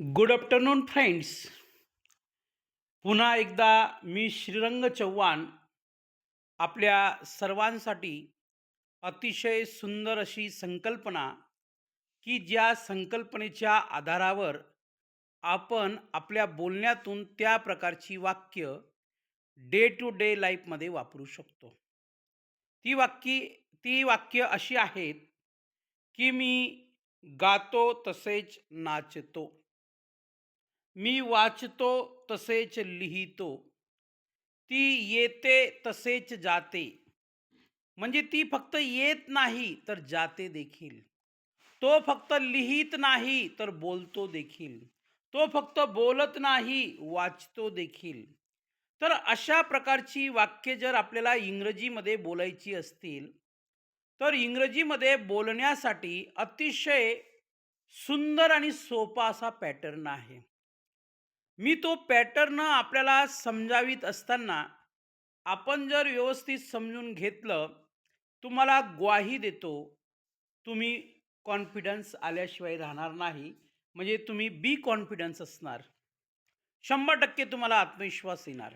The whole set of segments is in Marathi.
गुड आफ्टरनून फ्रेंड्स पुन्हा एकदा मी श्रीरंग चव्हाण आपल्या सर्वांसाठी अतिशय सुंदर अशी संकल्पना की ज्या संकल्पनेच्या आधारावर आपण आपल्या बोलण्यातून त्या प्रकारची वाक्य डे टू डे लाईफमध्ये वापरू शकतो. ती वाक्य ती वाक्य अशी आहेत की मी गातो तसेच नाचतो. मी वाचतो तसेच लिहितो. ती येते तसेच जाते. म्हणजे ती फक्त येत नाही तर जाते देखील. तो फक्त लिहित नाही तर बोलतो देखील. तो फक्त बोलत नाही वाचतो देखील. तर अशा प्रकारची वाक्य जर आपल्याला इंग्रजीमध्ये बोलायची असतील तर इंग्रजीमध्ये बोलण्यासाठी अतिशय सुंदर आणि सोपा असा पॅटर्न आहे. मी तो पॅटर्न आपल्याला समजावीत असताना आपण जर व्यवस्थित समजून घेतलं तुम्हाला ग्वाही देतो तुम्ही कॉन्फिडन्स आल्याशिवाय राहणार नाही म्हणजे तुम्ही बी कॉन्फिडन्स असणार. शंभर टक्के तुम्हाला आत्मविश्वास येणार.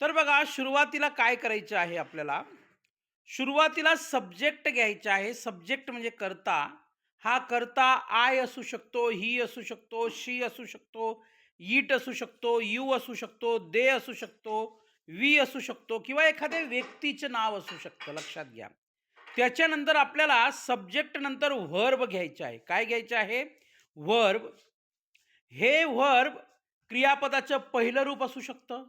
तर बघा सुरुवातीला काय करायचं आहे आपल्याला? सुरुवातीला सब्जेक्ट घ्यायचा आहे. सब्जेक्ट म्हणजे करता. हा करता आय असू शकतो ही असू शकतो शी असू शकतो ईट असू शकतो यू असू शकतो दे असू शकतो वी असू शकतो किंवा एखाद्या व्यक्तीचं नाव असू शकतं लक्षात घ्या. त्याच्यानंतर आपल्याला सब्जेक्ट नंतर व्हर्ब घ्यायचं आहे. काय घ्यायचं आहे? व्हर्ब हे व्हर्ब क्रियापदाचं पहिलं रूप असू शकतं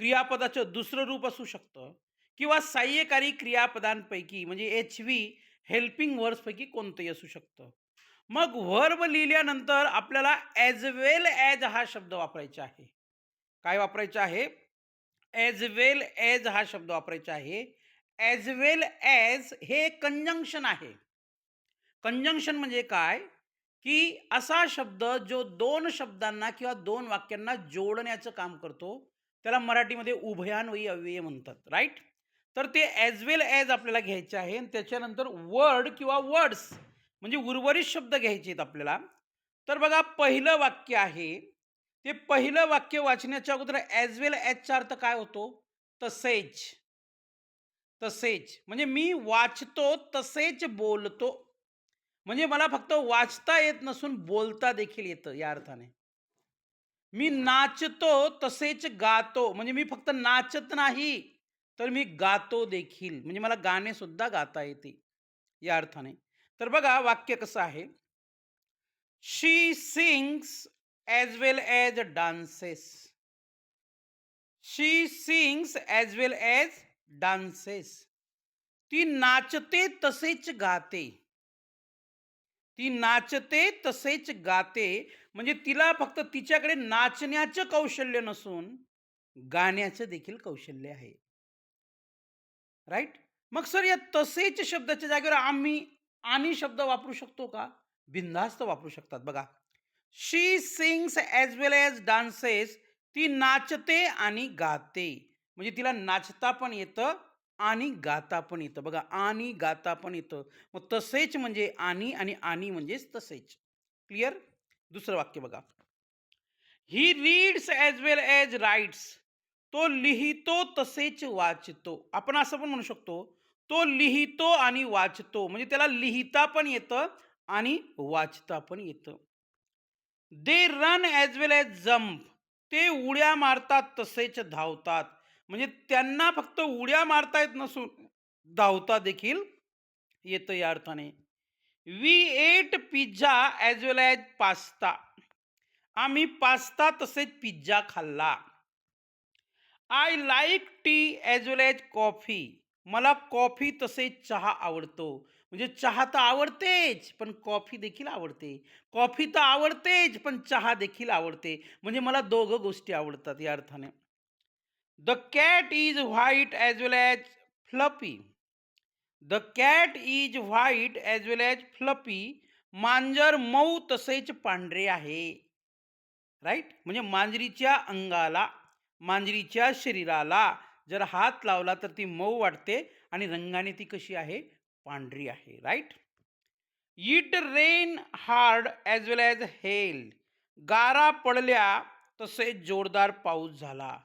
क्रियापदाचं दुसरं रूप असू शकतं किंवा सहाय्यकारी क्रियापदांपैकी म्हणजे एच व्ही हेल्पिंग वर्ड्सपैकी कोणतंही असू शकतं. मग व्हर्ब लिहिल्यानंतर आपल्याला ॲज वेल ॲज हा शब्द वापरायचा आहे. काय वापरायचा आहे? ॲज वेल ॲज हा शब्द वापरायचा आहे. ॲज वेल ॲज हे कंजंक्शन आहे. कंजंक्शन म्हणजे काय? की असा शब्द जो दोन शब्दांना किंवा दोन वाक्यांना जोडण्याचं काम करतो त्याला मराठीमध्ये उभयान्वयी अव्यय म्हणतात राईट तर ते ॲज वेल ॲज आपल्याला घ्यायचे आहे. आणि त्याच्यानंतर वर्ड किंवा वर्ड्स म्हणजे उर्वरित शब्द घ्यायचे आहेत आपल्याला. तर बघा पहिलं वाक्य आहे. ते पहिलं वाक्य वाचण्याच्या अगोदर ॲज वेल ॲजचा अर्थ काय होतो? तसेच. तसेच. म्हणजे मी वाचतो तसेच बोलतो. म्हणजे मला फक्त वाचता येत नसून बोलता देखील येतं या अर्थाने. मी नाचतो तसेच गातो. म्हणजे मी फक्त नाचत नाही. तर मी गातो देखील. म्हणजे मला गाणे सुद्धा गाता येते या अर्थाने. तर बघा वाक्य कसं आहे? She sings as well as dances she sings as well as dances ती नाचते तसेच गाते. ती नाचते तसेच गाते. म्हणजे तिला फक्त तिच्याकडे नाचण्याचं कौशल्य नसून गाण्याचं देखील कौशल्य आहे. राईट? मग सर या तसेच शब्दाच्या जागेवर आम्ही आणि शब्द वापरू शकतो का? बिनधास्त वापरू शकतात. बघा. She sings as well as dances ती नाचते आणि गाते. म्हणजे तिला नाचता पण येतं आणि गाता पण येतं. बघा आणि गाता पण येतं. मग तसेच म्हणजे आणि आणि आणि म्हणजेच तसेच. क्लिअर दुसरं वाक्य बघा. He reads as well as writes तो लिहितो तसेच वाचतो. आपण असं पण म्हणू शकतो तो लिहितो आणि वाचतो. म्हणजे त्याला लिहिता पण येतं आणि वाचता पण येतं. They run as well as jump ते उड्या मारतात तसेच धावतात. म्हणजे त्यांना फक्त उड्या मारता येत नसून धावता देखील येतं या अर्थाने. We ate pizza as well as pasta आम्ही पास्ता तसेच पिझ्झा खाल्ला. I like tea as well as coffee मला कॉफी तसेच चहा आवडतो. म्हणजे चहा तर आवडतेच पण कॉफी देखील आवडते. कॉफी तर आवडतेच पण चहा देखील आवडते. म्हणजे मला दोघं गोष्टी आवडतात या अर्थाने. The cat is white as well as fluffy the cat is white as well as fluffy मांजर मऊ तसेच पांढरे आहे. राईट म्हणजे मांजरीच्या अंगाला मांजरीच्या शरीराला जर हात लावला तर ती मऊ वाटते आणि रंगाने ती कशी आहे पांढरी आहे right it rain hard as well as hail गारा पडल्या तसेच जोरदार पाऊस झाला.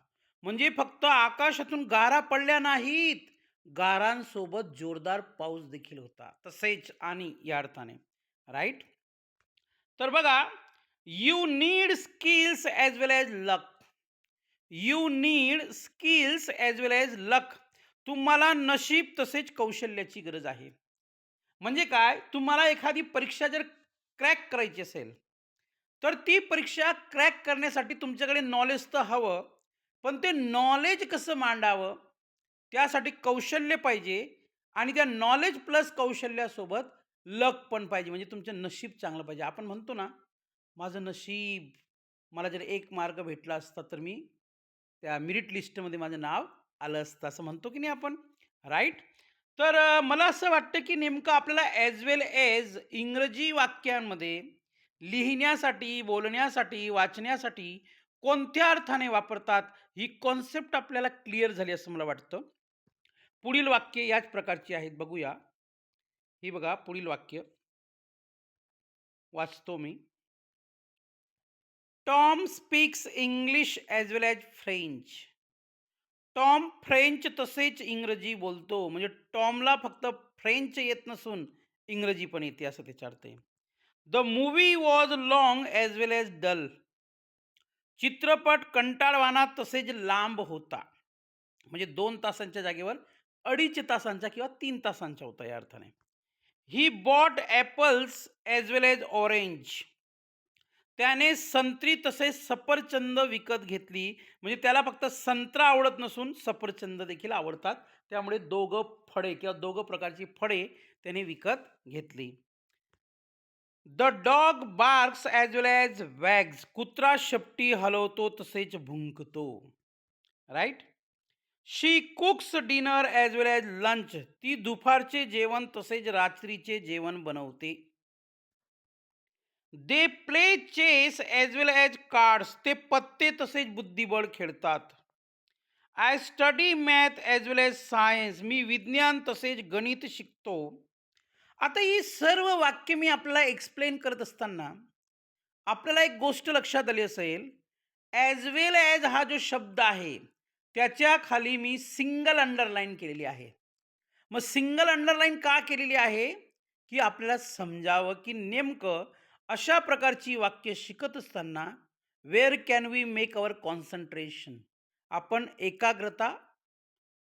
म्हणजे फक्त आकाशातून गारा पडल्या नाहीत, गारांसोबत जोरदार पाऊस देखील होता. तसेच आणि या अर्थाने, राईट तर बघा, you need skills as well as luck. You need skills as well as luck. तुम्हाला नशीब तसेच कौशल्याची गरज आहे. म्हणजे काय? तुम्हाला एखादी परीक्षा जर क्रॅक करायची असेल, तर ती परीक्षा क्रॅक करण्यासाठी तुमच्याकडे नॉलेज तर हवं, पण ते नॉलेज कसं मांडावं, त्यासाठी कौशल्य पाहिजे आणि त्या नॉलेज प्लस कौशल्यासोबत लक पण पाहिजे. म्हणजे तुमचं नशीब चांगलं पाहिजे. आपण म्हणतो ना, माझं नशीब, मला जर एक मार्ग भेटला असता, तर मी त्या मेरिट लिस्टमध्ये माझं नाव आलं असतं, असं म्हणतो की नाही आपण, राईट तर मला असं वाटतं की नेमकं आपल्याला ॲज वेल ॲज इंग्रजी वाक्यांमध्ये लिहिण्यासाठी, बोलण्यासाठी, वाचण्यासाठी कोणत्या अर्थाने वापरतात, ही कॉन्सेप्ट आपल्याला क्लिअर झाली असं मला वाटतं. पुढील वाक्य याच प्रकारची आहेत, बघूया. ही बघा पुढील वाक्य. वाचतो मी. Tom speaks English as well as French. Tom French तसेच इंग्रजी बोलतो. म्हणजे टॉमला फक्त फ्रेंच येत नसून इंग्रजी पण येते, असं ते the movie was long as well as dull. चित्रपट कंटाळवाना तसेच लांब होता. म्हणजे दोन तासांच्या जागेवर अडीच तासांचा किंवा तीन तासांचा होता या अर्थाने. He bought apples as well as orange. त्याने संत्री तसेच सफरचंद विकत घेतली. म्हणजे त्याला फक्त संत्रा आवडत नसून सफरचंद देखील आवडतात. त्यामुळे दोघं फळे किंवा दोघं प्रकारची फळे त्याने विकत घेतली. The dog barks as well as wags. कुत्रा शेपटी हलवतो तसेच भुंकतो. Right she cooks dinner as well as lunch. ती दुपारचे जेवण तसेच रात्रीचे जेवण बनवते. They play chess as well as cards. ते पत्ते तसेच बुद्धिबळ खेळतात. I study math as well as science. मी विज्ञान तसेच गणित शिकतो. आता ही सर्व वाक्य मी आपल्याला एक्सप्लेन करत असताना, आपल्याला एक गोष्ट लक्षात आली असेल, ॲज वेल ॲज हा जो शब्द आहे, त्याच्याखाली मी सिंगल अंडरलाईन केलेली आहे. मग सिंगल अंडरलाईन का केलेली आहे? की आपल्याला समजावं की नेमकं अशा प्रकारची वाक्य शिकत असताना where can we make our concentration? आपण एकाग्रता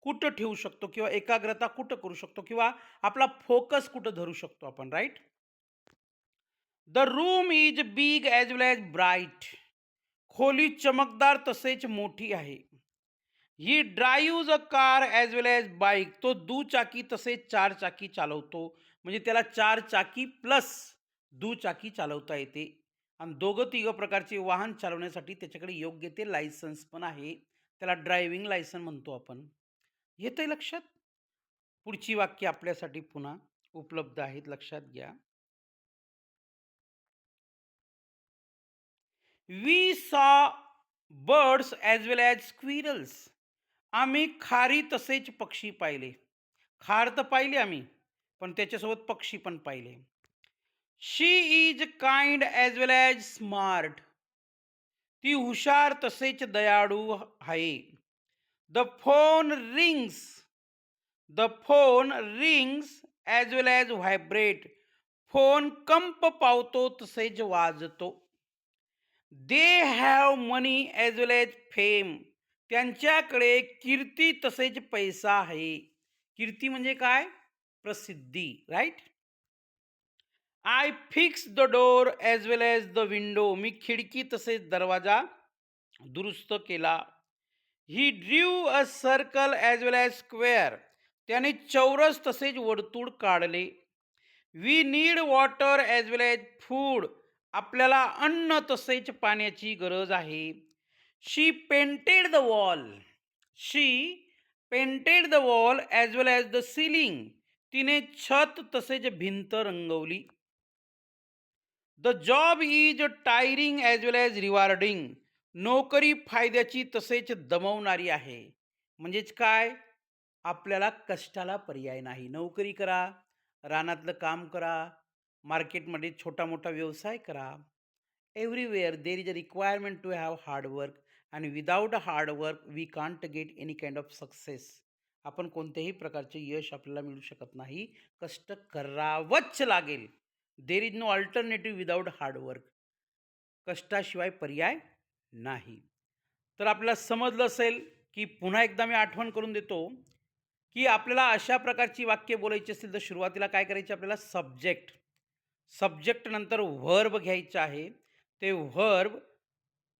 कुठं ठेवू शकतो किंवा एकाग्रता कुठं करू शकतो किंवा आपला फोकस कुठं धरू शकतो आपण, right the room is big as well as bright. खोली चमकदार तसेच मोठी आहे. He drives a car as well as bike. तो दुचाकी तसेच चारचाकी चालवतो. म्हणजे त्याला चार चाकी प्लस दुचाकी चालवता येते. आणि दोघं-तिघं प्रकारचे वाहन चालवण्यासाठी त्याच्याकडे योग्य ते लायसन्स पण आहे. त्याला ड्रायव्हिंग लायसन म्हणतो आपण. येतंय लक्षात? पुढची वाक्य आपल्यासाठी पुन्हा उपलब्ध आहेत, लक्षात घ्या. We saw birds as well as squirrels. आम्ही खारी तसेच पक्षी पाहिले. खार तर पाहिले आम्ही, पण त्याच्यासोबत पक्षी पण पाहिले. She is kind as well as smart. ती हुशार तसेच दयाळू आहे. The phone rings. The phone rings as well as vibrate. Phone कंप पावतो तसेच वाजतो. They have money as well as fame. त्यांच्याकडे कीर्ती तसेच पैसा आहे. कीर्ती म्हणजे काय? प्रसिद्धी, right I fix the door as well as the window. मी खिडकी तसेच दरवाजा दुरुस्त केला. He drew a circle as well as square. त्याने चौरस तसेच वर्तुळ काढले. We need water as well as food. आपल्याला अन्न तसेच पाण्याची गरज आहे. She painted the wall. She painted the wall as well as the ceiling. तिने छत तसेच भिंत रंगवली. The job is tiring as well as rewarding. नोकरी फायद्याची तसेच दमवणारी आहे. म्हणजेच काय? आपल्याला कष्टाला पर्याय नाही. नोकरी करा, रानातलं काम करा, मार्केटमध्ये छोटा-मोठा व्यवसाय करा. Everywhere there is a requirement to have hard work and without hard work we can't get any kind of success आपण कोणत्याही प्रकारचे यश आपल्याला मिळू शकत नाही कष्ट करावंच लागेल there is no alternative without hard work कष्टाशिवाय पर्याय नाही. तर आपल्याला समजलं असेल की पुन्हा एकदा मी आठवण करून देतो की आपल्याला अशा प्रकारची वाक्य बोलायची असतील तर सुरुवातीला काय करायचे आपल्याला? सब्जेक्ट सब्जेक्ट नंतर व्हर्ब घ्यायचं आहे. ते व्हर्ब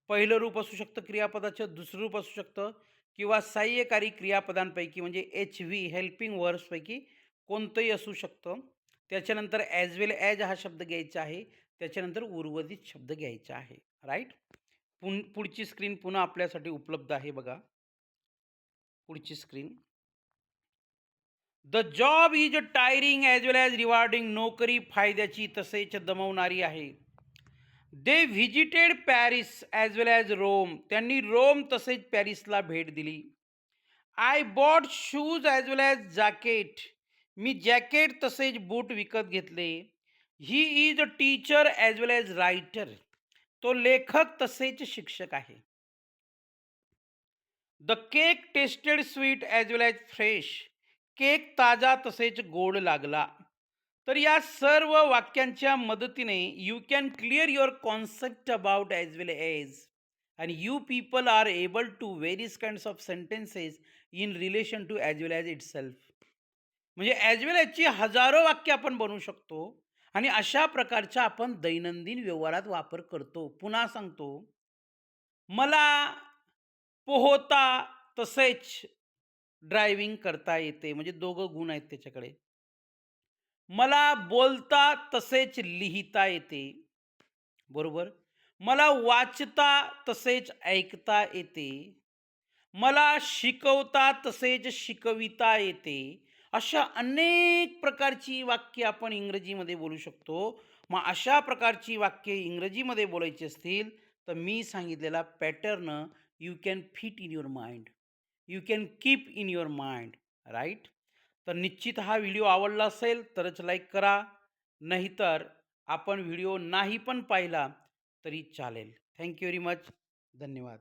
पहिलं रूप असू शकतं क्रियापदाचं दुसरं रूप असू शकतं किंवा सहाय्यकारी क्रियापदांपैकी म्हणजे एच व्ही हेल्पिंग वर्ब्सपैकी कोणतंही असू शकतं. त्याच्यानंतर ॲज वेल ॲज हा शब्द घ्यायचा आहे. त्याच्यानंतर उर्वरित शब्द घ्यायचा आहे. राईट पुन पुढची स्क्रीन पुन्हा आपल्यासाठी उपलब्ध आहे बघा. पुढची screen the job is tiring as well as rewarding नोकरी फायद्याची तसेच दमवणारी आहे. They visited Paris as well as Rome त्यांनी रोम तसेच पॅरिसला भेट दिली. I bought shoes as well as jacket me jacket तसेच बूट विकत घेतले. He is a teacher as well as writer तो लेखक तसेच शिक्षक आहे. The cake tasted sweet as well as fresh cake ताजा तसेच गोड लागला. तर या सर्व वाक्यांच्या मदतीने you can clear your concept about as well as and you people are able to various kinds of sentences in relation to as well as itself म्हणजे ॲज वेल याची हजारो वाक्य आपण बनवू शकतो आणि अशा प्रकारच्या आपण दैनंदिन व्यवहारात वापर करतो. पुन्हा सांगतो. मला पोहता तसेच ड्रायव्हिंग करता येते. म्हणजे दोघं गुण आहेत त्याच्याकडे. मला बोलता तसेच लिहिता येते. बरोबर? मला वाचता तसेच ऐकता येते. मला शिकवता तसेच शिकविता येते. अशा अनेक प्रकारची वाक्य आपण इंग्रजीमध्ये बोलू शकतो. मग अशा प्रकारची वाक्य इंग्रजीमध्ये बोलायची असतील तर मी सांगितलेला pattern you can fit in your mind. You can keep in your mind right? तर निश्चित हा व्हिडिओ आवडला असेल तरच लाईक करा. नाहीतर आपण व्हिडिओ नाही पण पाहिला तरी चालेल. Thank you very much. धन्यवाद.